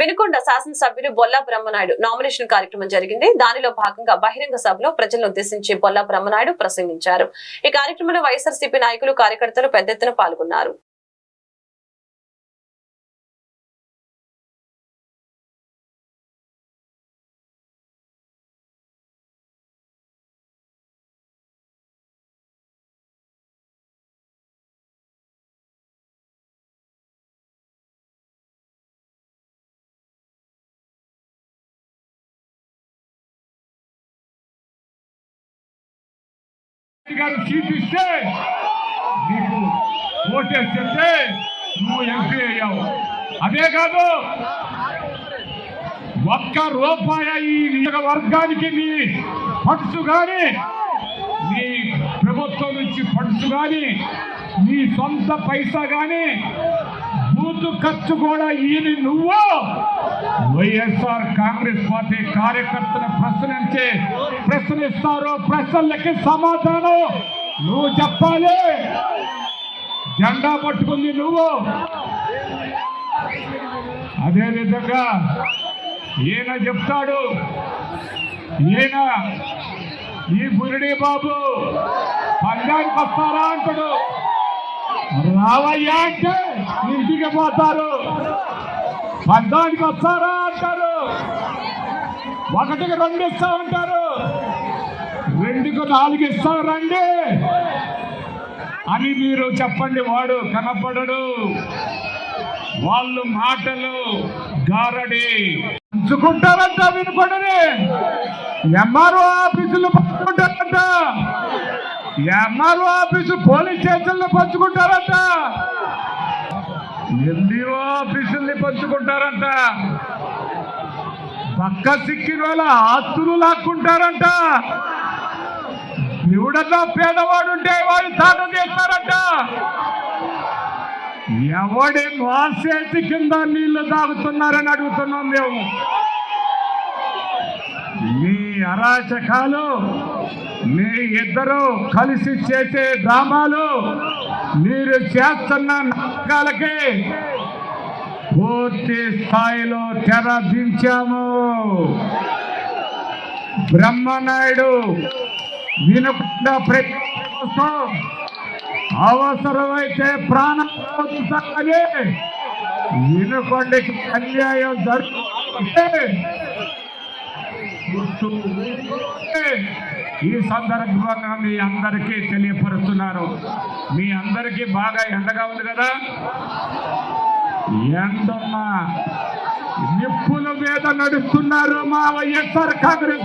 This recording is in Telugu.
వినుకొండ శాసనసభ్యులు బొల్లా బ్రహ్మనాయుడు నామినేషన్ కార్యక్రమం జరిగింది. దానిలో భాగంగా బహిరంగ సభలో ప్రజలను ఉద్దేశించి బొల్లా బ్రహ్మనాయుడు ప్రసంగించారు. ఈ కార్యక్రమంలో వైఎస్ఆర్సీపీ నాయకులు కార్యకర్తలు పెద్ద ఎత్తున పాల్గొన్నారు. గారు సీట్ ఇస్తే నీకు ఓటేస్తే నువ్వు ఎంపీ అయ్యావు. అదే కాదు ఒక్క రూపాయి ఈ నియోజకవర్గానికి నీ ఫండ్స్ కానీ నీ ప్రభుత్వం నుంచి ఫండ్స్ కానీ నీ సొంత పైసా కానీ బూతు ఖర్చు కూడా ఈయన నువ్వు. వైఎస్ఆర్ కాంగ్రెస్ పార్టీ కార్యకర్తను ప్రశ్నించి ప్రశ్నిస్తారు. ప్రశ్నలకి సమాధానం నువ్వు చెప్పాలి. జెండా పట్టుకుంది నువ్వు. అదే విధంగా ఈయన చెప్తాడు. ఈయన ఈ బురిడి బాబు పందానికి వస్తారా? అంటాడు. రావయ్యా అంటే ఇంటికి పోతారు. పందానికి వస్తారా అంటారు. ఒకటికి రెండు ఇస్తా ఉంటారు. రెండుకు నాలుగు ఇస్తా రండి. అని మీరు చెప్పండి వాడు కనపడడు. వాళ్ళు మాటలు గారడి. పంచుకుంటారంట వినపడని. ఎంఆర్ఓ ఆఫీసులు పంచుకుంటారంట. ఎంఆర్ఓ ఆఫీసు పోలీస్ స్టేషన్లు పంచుకుంటారంట. ఎండిఓ ఆఫీసుల్ని పంచుకుంటారంట. పక్క సిక్కిన వాళ్ళ ఆస్తులు లాక్కుంటారంట. ఎవడన్నా పేదవాడుంటే వాడు తాట చేస్తారంట. ఎవడి వాసేటి కింద నీళ్ళు తాగుతున్నారని అడుగుతున్నాం మేము. మీ అరాచకాలు మీ ఇద్దరు కలిసి చేసే డ్రామాలు మీరు చేస్తున్న నాటకాలకి పూర్తి స్థాయిలో తెర దించాము. బ్రహ్మనాయుడు వినకుండా ప్రతి అవసరమైతే ప్రాణం వినుకొండకి అన్యాయం జరుగుతుంటే ఈ సందర్భంగా మీ అందరికీ తెలియపరుస్తున్నారు. మీ అందరికీ బాగా ఎండగా ఉంది కదా? ఎండున్న నిప్పుల మీద నడుస్తున్నారు మా వైఎస్ఆర్ కాంగ్రెస్